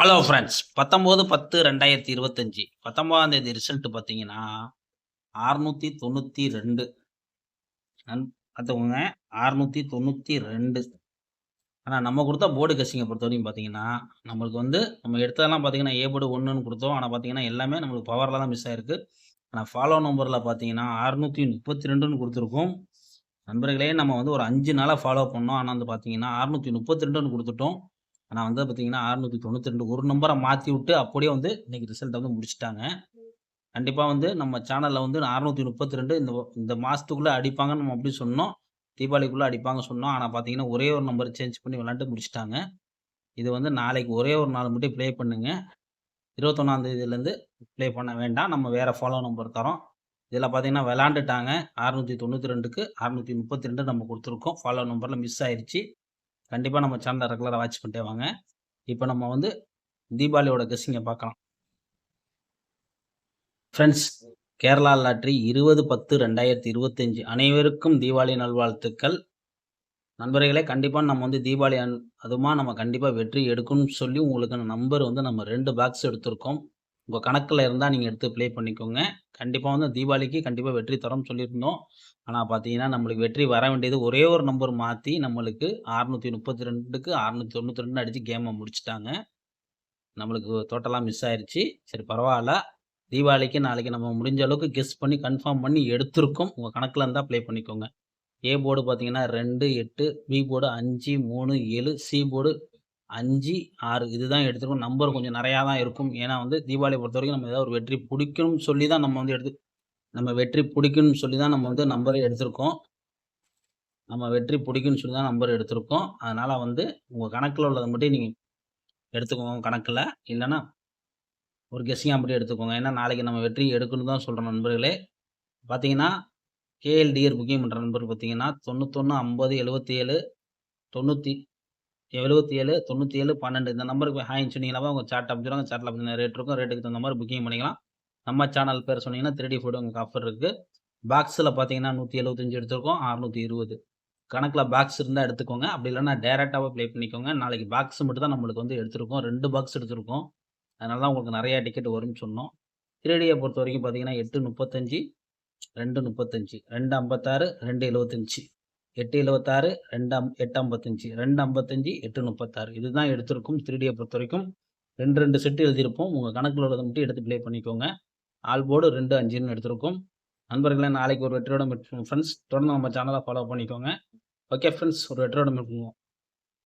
Hello friends பத்தொம்போது பத்து ரெண்டாயிரத்தி இருபத்தஞ்சி. பத்தொம்போதாம் தேதி ரிசல்ட் பார்த்தீங்கன்னா அறுநூற்றி தொண்ணூற்றி ரெண்டு. பார்த்துக்கோங்க. அறுநூற்றி தொண்ணூற்றி ரெண்டு. ஆனால் நம்ம கொடுத்த போர்டு கசிங்கை பொறுத்த வரைக்கும் பார்த்தீங்கன்னா நம்மளுக்கு வந்து நம்ம எடுத்ததெல்லாம் பார்த்தீங்கன்னா ஏ போர்டு ஒன்றுன்னு கொடுத்தோம். ஆனால் பார்த்தீங்கன்னா எல்லாமே நம்மளுக்கு பவரில் தான் மிஸ் ஆயிருக்கு. ஆனால் ஃபாலோ நம்பரில் பார்த்தீங்கன்னா அறுநூற்றி முப்பத்தி ரெண்டுன்னு கொடுத்துருக்கோம். நண்பர்களே நம்ம வந்து ஒரு அஞ்சு நாளாக ஃபாலோ பண்ணோம். ஆனால் வந்து பார்த்தீங்கன்னா அறுநூற்றி முப்பத்தி ரெண்டுன்னு கொடுத்துட்டோம். ஆனால் வந்து பார்த்தீங்கன்னா அறுநூற்றி தொண்ணூற்றி ரெண்டு ஒரு நம்பரை மாற்றி விட்டு அப்படியே வந்து இன்னைக்கு ரிசல்ட்டை வந்து முடிச்சுட்டாங்க. கண்டிப்பாக வந்து நம்ம சேனலில் வந்து அறுநூற்றி முப்பத்தி ரெண்டு இந்த இந்த மாதத்துக்குள்ளே அடிப்பாங்கன்னு நம்ம அப்படி சொன்னோம். தீபாவளிக்குள்ளே அடிப்பாங்க சொன்னோம். ஆனால் பார்த்தீங்கன்னா ஒரே ஒரு நம்பர் சேஞ்ச் பண்ணி விளாண்டு முடிச்சுட்டாங்க. இது வந்து நாளைக்கு ஒரே ஒரு நாள் மட்டும் ப்ளே பண்ணுங்க. இருபத்தொன்னாந்தேதியிலேருந்து ப்ளே பண்ண வேண்டாம். நம்ம வேறு ஃபாலோ நம்பர் தரோம். இதில் பார்த்தீங்கன்னா விளாண்டுட்டாங்க அறுநூற்றி தொண்ணூற்றி ரெண்டுக்கு அறுநூற்றி முப்பத்தி ரெண்டு நம்ம கொடுத்துருக்கோம். ஃபாலோ நம்பரில் மிஸ் ஆயிடுச்சு கண்டிப்பாக நம்ம சேனலை ரெகுலராக வாட்ச் பண்ணிட்டே வாங்க. இப்போ நம்ம வந்து தீபாவளியோட கெஸ்ஸிங்கை பார்க்கலாம். ஃப்ரெண்ட்ஸ் கேரளா லாட்ரி இருபது பத்து ரெண்டாயிரத்தி இருபத்தஞ்சி. அனைவருக்கும் தீபாவளி நல்வாழ்த்துக்கள். நண்பர்களே கண்டிப்பாக நம்ம வந்து தீபாவளி அன் அதுமா நம்ம கண்டிப்பாக வெற்றி எடுக்கணும்னு சொல்லி உங்களுக்கு நம்பர் வந்து நம்ம ரெண்டு பாக்ஸ் எடுத்திருக்கோம். உங்கள் கணக்கில் இருந்தால் நீங்கள் எடுத்து ப்ளே பண்ணிக்கோங்க. கண்டிப்பாக வந்து தீபாவளிக்கு கண்டிப்பாக வெற்றி தரோம்னு சொல்லியிருந்தோம். ஆனால் பார்த்தீங்கன்னா நம்மளுக்கு வெற்றி வர வேண்டியது ஒரே ஒரு நம்பர் மாற்றி நம்மளுக்கு அறுநூற்றி முப்பத்தி ரெண்டுக்கு அறுநூற்றி தொண்ணூற்றி ரெண்டு அடித்து கேமை முடிச்சிட்டாங்க. நம்மளுக்கு டோட்டலாக மிஸ் ஆயிடுச்சு சரி பரவாயில்ல. தீபாவளிக்கு நாளைக்கு நம்ம முடிஞ்ச அளவுக்கு கெஸ் பண்ணி கன்ஃபார்ம் பண்ணி எடுத்திருக்கோம். உங்கள் கணக்கில் இருந்தால் ப்ளே பண்ணிக்கோங்க. ஏ போர்டு பார்த்தீங்கன்னா ரெண்டு எட்டு பி போர்டு அஞ்சு மூணு ஏழு சி போர்டு அஞ்சு ஆறு இதுதான் எடுத்துருக்கோம். நம்பர் கொஞ்சம் நிறையா தான் இருக்கும். ஏன்னா வந்து தீபாவளி பொறுத்த வரைக்கும் நம்ம ஏதாவது ஒரு வெற்றி பிடிக்கணும்னு சொல்லி தான் நம்ம வந்து எடுத்து நம்ம வெற்றி பிடிக்கணும்னு சொல்லி தான் நம்ம வந்து நம்பரை எடுத்திருக்கோம். நம்ம வெற்றி பிடிக்கும்னு சொல்லி தான் நம்பர் எடுத்திருக்கோம். அதனால் வந்து உங்கள் கணக்கில் உள்ளதை மட்டும் நீங்கள் எடுத்துக்கோங்க. கணக்கில். இல்லைன்னா ஒரு கெஸ்ஸிங் அப்படி எடுத்துக்கோங்க. ஏன்னா நாளைக்கு நம்ம வெற்றி எடுக்கணும்னு தான் சொல்கிறோம் நண்பர்களே. பார்த்தீங்கன்னா கேஎல்டிஆர் புக்கிங் பண்ணுற நண்பர் பார்த்தீங்கன்னா தொண்ணூத்தொன்று ஐம்பது எழுபத்தி ஏழு தொண்ணூற்றி எழுபத்தி ஏழு தொண்ணூற்றி ஏழு பன்னெண்டு. இந்த நம்பருக்கு ஹாய்னு சொன்னீங்கன்னா உங்கள் சாட் அமைச்சிருவாங்க சாட்டில் பார்த்தீங்கன்னா ரேட் இருக்கும். ரேட்டுக்கு தகுந்த மாதிரி புக்கிங் பண்ணிக்கலாம். நம்ம சேனல் பேர் சொன்னீங்கன்னா த்ரீ டி ஃபுட் உங்களுக்கு ஆஃபர் இருக்குது பாக்ஸில் பார்த்தீங்கன்னா நூற்றி எழுபத்தஞ்சு எடுத்திருக்கோம். அறுநூற்றி இருபது. கணக்கில் பாக்ஸ் இருந்தால் எடுத்துக்கோங்க. அப்படி இல்லைன்னா டேரெக்டாகவே ப்ளே பண்ணிக்கோங்க. நாளைக்கு பாக்ஸ் மட்டும் தான் நம்மளுக்கு வந்து எடுத்திருக்கோம். ரெண்டு பாக்ஸ் எடுத்திருக்கோம். அதனால தான் உங்களுக்கு நிறையா டிக்கெட் வரும்னு சொன்னோம். த்ரீடியை பொறுத்த வரைக்கும் பார்த்தீங்கன்னா எட்டு முப்பத்தஞ்சு ரெண்டு முப்பத்தஞ்சு ரெண்டு ஐம்பத்தாறு ரெண்டு எழுபத்தஞ்சி எட்டு எழுபத்தாறு ரெண்டு அம் எட்டு ஐம்பத்தஞ்சு ரெண்டு ஐம்பத்தஞ்சு எட்டு முப்பத்தாறு. இதுதான் எடுத்திருக்கும் த்ரீடியை பொறுத்த வரைக்கும் ரெண்டு ரெண்டு செட்டு எழுதியிருப்போம். உங்கள் கணக்கில் உள்ளதை மட்டும் எடுத்து ப்ளே பண்ணிக்கோங்க. ஆல் போர்டு ரெண்டு அஞ்சுன்னு எடுத்திருக்கோம். நண்பர்களே நாளைக்கு ஒரு வெற்றியோட ஃப்ரெண்ட்ஸ் தொடர்ந்து நம்ம சேனலை ஃபாலோ பண்ணிக்கோங்க. ஓகே ஃப்ரெண்ட்ஸ் ஒரு வெற்றியோட மீட்போம்